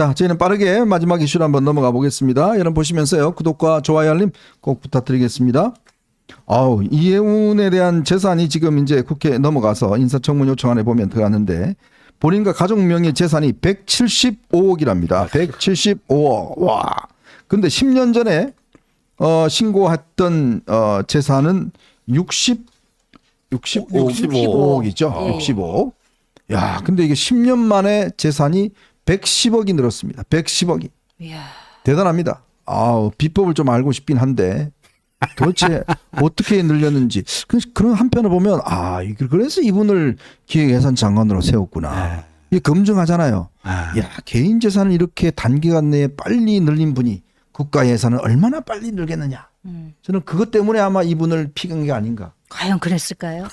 자, 저희는 빠르게 마지막 이슈로 한번 넘어가 보겠습니다. 여러분 보시면서요. 구독과 좋아요 알림 꼭 부탁드리겠습니다. 아우, 이해운에 대한 재산이 지금 이제 국회에 넘어가서 인사청문 요청안에 보면 들어갔는데 본인과 가족 명의 재산이 175억이랍니다. 175억. 와. 근데 10년 전에 어 신고했던 어 재산은 60 65, 65억이죠. 예. 65억. 야, 근데 이게 10년 만에 재산이 110억이 늘었습니다. 110억이. 이야. 대단합니다. 아우, 비법을 좀 알고 싶긴 한데 도대체 어떻게 늘렸는지 그- 그런 한편을 보면 아, 그래서 이분을 기획예산 장관으로 세웠구나. 이게 검증하잖아요. 아, 야, 개인 재산을 이렇게 단기간 내에 빨리 늘린 분이 국가 예산을 얼마나 빨리 늘겠느냐. 음. 저는 그것 때문에 아마 이분을 피한 게 아닌가. 과연 그랬을까요?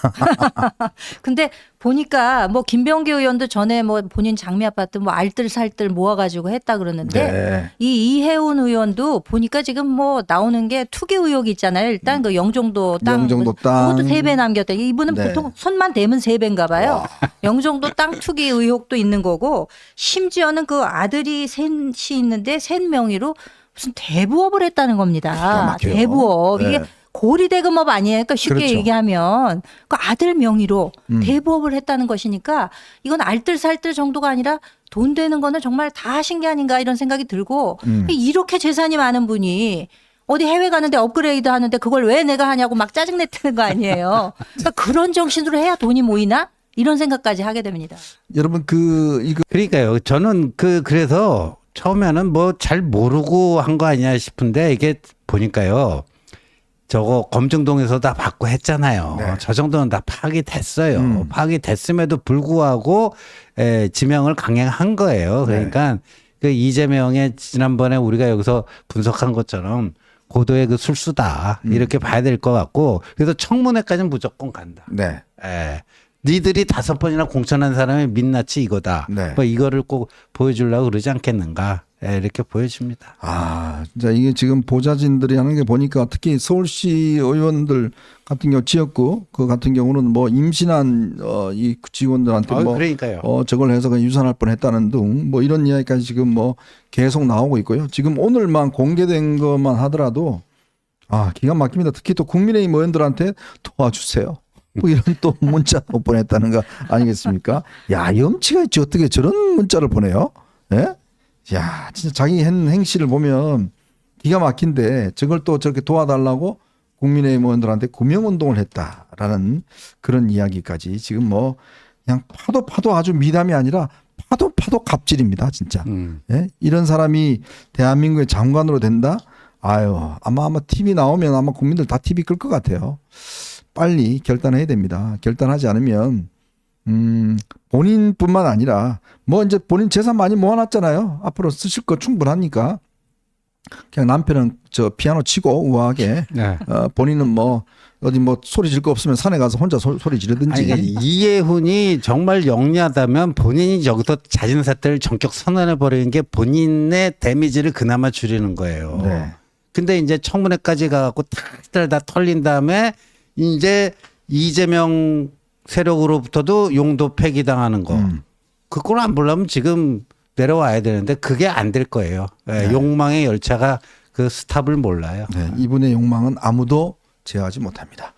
근데 보니까 뭐 김병기 의원도 전에 뭐 본인 장미 아파트 뭐 알뜰살뜰 모아가지고 했다 그러는데 네. 이 이혜훈 의원도 보니까 지금 뭐 나오는 게 투기 의혹이 있잖아요. 일단 그 영종도 땅 영종도 땅. 그것도 세 배 남겼다. 이분은 네. 보통 손만 대면 세 배인가 봐요. 영종도 땅 투기 의혹도 있는 거고 심지어는 그 아들이 셋이 있는데 셋 명의로 무슨 대부업을 했다는 겁니다. 막혀요. 대부업 네. 이게 고리대금업 아니에요. 그러니까 쉽게 그렇죠. 얘기하면 그 아들 명의로 음. 대부업을 했다는 것이니까 이건 알뜰살뜰 정도가 아니라 돈 되는 거는 정말 다 하신 게 아닌가 이런 생각이 들고 음. 이렇게 재산이 많은 분이 어디 해외 가는데 업그레이드 하는데 그걸 왜 내가 하냐고 막 짜증내는 거 아니에요. 그러니까 그런 정신으로 해야 돈이 모이나 이런 생각까지 하게 됩니다. 여러분 그 이거 그러니까요. 저는 그 그래서 처음에는 뭐 잘 모르고 한 거 아니냐 싶은데 이게 보니까요. 저거 검증동에서 다 받고 했잖아요. 네. 저 정도는 다 파악이 됐어요. 음. 파악이 됐음에도 불구하고 에, 지명을 강행한 거예요. 네. 그러니까 그 이재명의 지난번에 우리가 여기서 분석한 것처럼 고도의 그 술수다 음. 이렇게 봐야 될 것 같고 그래서 청문회까지는 무조건 간다. 네. 예. 니들이 다섯 번이나 공천한 사람의 민낯이 이거다. 네. 뭐 이거를 꼭 보여주려고 그러지 않겠는가. 예, 이렇게 보여집니다. 아, 진짜 이게 지금 보좌진들이 하는 게 보니까 특히 서울시 의원들 같은 경우 지역구 그 같은 경우는 뭐 임신한 어 이 직원들한테 아, 뭐 그러니까요. 어 저걸 해서 그냥 유산할 뻔했다는 등 뭐 이런 이야기까지 지금 뭐 계속 나오고 있고요. 지금 오늘만 공개된 것만 하더라도 아 기가 막힙니다. 특히 또 국민의힘 의원들한테 도와주세요. 뭐 이런 또 문자도 보냈다는 거 아니겠습니까? 야 염치가 있지 어떻게 저런 문자를 보내요? 예? 야 진짜 자기 한 행실을 보면 기가 막힌데 저걸 또 저렇게 도와달라고 국민의힘 의원들한테 구명운동을 했다라는 그런 이야기까지 지금 뭐 그냥 파도 파도 아주 미담이 아니라 파도 파도 갑질입니다 진짜 음. 예? 이런 사람이 대한민국의 장관으로 된다 아유 아마 아마 TV 나오면 아마 국민들 다 TV 끌 것 같아요 빨리 결단해야 됩니다 결단하지 않으면 음 본인뿐만 아니라 뭐 이제 본인 재산 많이 모아놨잖아요 앞으로 쓰실 거 충분하니까 그냥 남편은 저 피아노 치고 우아하게 네. 어, 본인은 뭐 어디 뭐 소리 질 거 없으면 산에 가서 혼자 소, 리 지르든지 아니, 이해훈이 정말 영리하다면 본인이 여기서 자진 사퇴를 전격 선언해 버리는 게 본인의 데미지를 그나마 줄이는 거예요. 네. 근데 이제 청문회까지 가갖고 탁들 다 털린 다음에 이제 이재명 세력으로부터도 용도 폐기당하는 거. 음. 그걸 안 보려면 지금 내려와야 되는데 그게 안 될 거예요. 예, 욕망의 열차가 그 스탑을 몰라요. 네, 이분의 욕망은 아무도 제어하지 못합니다.